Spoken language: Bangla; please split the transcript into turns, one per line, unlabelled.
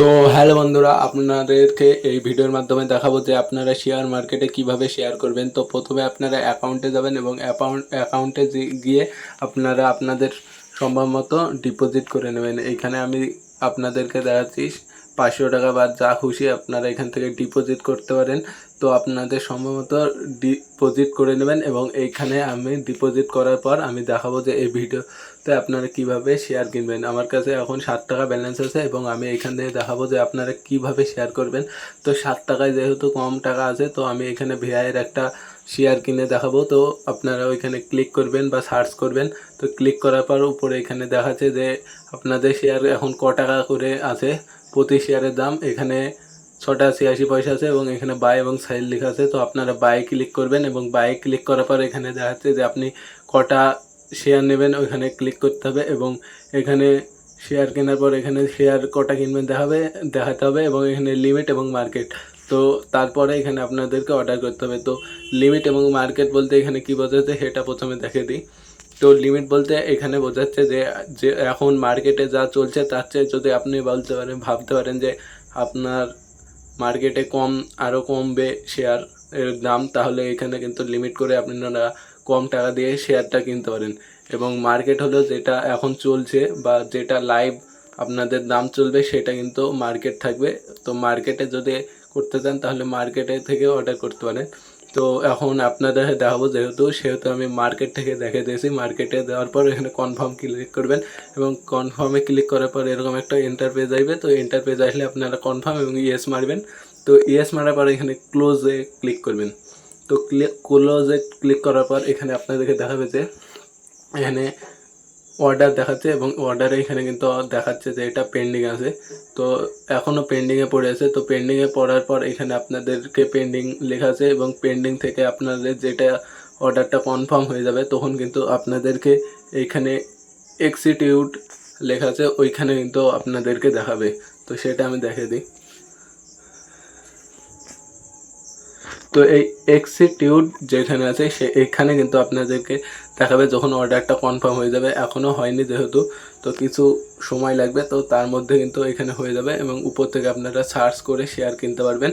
তো হ্যালো বন্ধুরা, আপনাদেরকে এই ভিডিওর মাধ্যমে দেখাবো যে আপনারা শেয়ার মার্কেটে কীভাবে শেয়ার করবেন। তো প্রথমে আপনারা অ্যাকাউন্টে যাবেন এবং অ্যাকাউন্ট অ্যাকাউন্টে গিয়ে আপনারা আপনাদের সম্ভব মতো ডিপোজিট করে নেবেন। এইখানে আমি আপনাদেরকে দেখাচ্ছি পাঁচশো টাকা বা যা খুশি আপনারা এখান থেকে ডিপোজিট করতে পারেন। তো আপনাদের সম্ভবত ডিপোজিট করে নেবেন এবং এইখানে আমি ডিপোজিট করার পর আমি দেখাবো যে এই ভিডিওতে আপনারা কীভাবে শেয়ার কিনবেন। আমার কাছে এখন ষাট টাকা ব্যালেন্স আছে এবং আমি এখান থেকে দেখাবো যে আপনারা কীভাবে শেয়ার করবেন। তো ষাট টাকায় যেহেতু কম টাকা আছে, তো আমি এখানে ভিআইয়ের একটা শেয়ার কিনে দেখাবো। তো আপনারা ওইখানে ক্লিক করবেন বা সার্চ করবেন। তো ক্লিক করার পর উপরে এখানে দেখাচ্ছে যে আপনাদের শেয়ার এখন ক টাকা করে আছে। প্রতি শেয়ারের দাম এখানে ছটা ছিয়াশি পয়সা আছে এবং এখানে বাই এবং সাইল লেখা আছে। তো আপনারা বাই ক্লিক করবেন এবং বাই ক্লিক করার পর এখানে দেখাচ্ছে যে আপনি কটা শেয়ার নেবেন, ওইখানে ক্লিক করতে হবে এবং এখানে শেয়ার কেনার পর এখানে শেয়ার কটা কিনবেন দেখাবে, দেখাতে হবে এবং এখানে লিমিট এবং মার্কেট তো তারপরে এখানে আপনাদেরকে অর্ডার করতে হবে। তো লিমিট এবং মার্কেট বলতে এখানে কী বোঝাচ্ছে সেটা প্রথমে দেখে দিই। তো লিমিট বলতে এখানে বোঝাচ্ছে যে যে এখন মার্কেটে যা চলছে তার চেয়ে যদি আপনি বলতে পারেন, ভাবতে পারেন যে আপনার মার্কেটে কম আরও কমবে শেয়ার এর দাম, তাহলে এখানে কিন্তু লিমিট করে আপনারা কম টাকা দিয়ে শেয়ারটা কিনতে পারেন। এবং মার্কেট হলো যেটা এখন চলছে বা যেটা লাইভ আপনাদের দাম চলবে, সেটা কিন্তু মার্কেট থাকবে। তো মার্কেটে যদি করতে চান, তাহলে মার্কেটে থেকে অর্ডার করতে পারেন। তো এখন আপনাদের দেখাবো যেহেতু, সেহেতু আমি মার্কেট থেকে দেখে দিয়েছি। মার্কেটে দেওয়ার পর এখানে কনফার্ম ক্লিক করবেন এবং কনফার্মে ক্লিক করার পর এরকম একটা এন্টার পেজ আসবে। তো এন্টার পেজ আসলে আপনারা কনফার্ম এবং ইয়েস মারবেন। তো ইয়েস মারার পর এখানে ক্লোজে ক্লিক করবেন। তো ক্লিক ক্লোজে ক্লিক করার পর এখানে আপনাদেরকে দেখাবে যে, এখানে অর্ডার দেখাচ্ছে এবং অর্ডারে এখানে কিন্তু দেখাচ্ছে যে এটা পেন্ডিং আছে। তো এখনও পেন্ডিংয়ে পড়ে আছে। তো পেন্ডিংয়ে পড়ার পর এখানে আপনাদেরকে পেন্ডিং লেখা আছে এবং পেন্ডিং থেকে আপনাদের যেটা অর্ডারটা কনফার্ম হয়ে যাবে, তখন কিন্তু আপনাদেরকে এইখানে এক্সিটিউট লেখা আছে, ওইখানে কিন্তু আপনাদেরকে দেখাবে। তো সেটা আমি দেখে দিই। তো এই এক্সিটিউড যেখানে আছে, সে এখানে কিন্তু আপনাদেরকে দেখাবে যখন অর্ডারটা কনফার্ম হয়ে যাবে। এখনও হয়নি যেহেতু, তো কিছু সময় লাগবে, তো তার মধ্যে কিন্তু এখানে হয়ে যাবে এবং উপর থেকে আপনারা সার্চ করে শেয়ার কিনতে পারবেন।